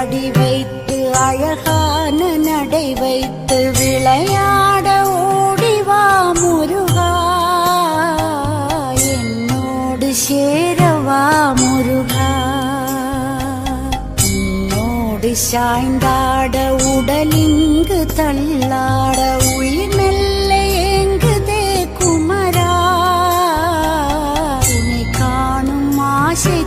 அடி வைத்து அழகான நடை வைத்து விளையாட ஓடிவா முருகா. என்னோடு சேரவா முருகா. என்னோடு சாய்ந்தாட உடலிங்கு தள்ளாட உயிர் மெல்ல ஏங்குதே குமரா. உன்னை காணும் ஆசை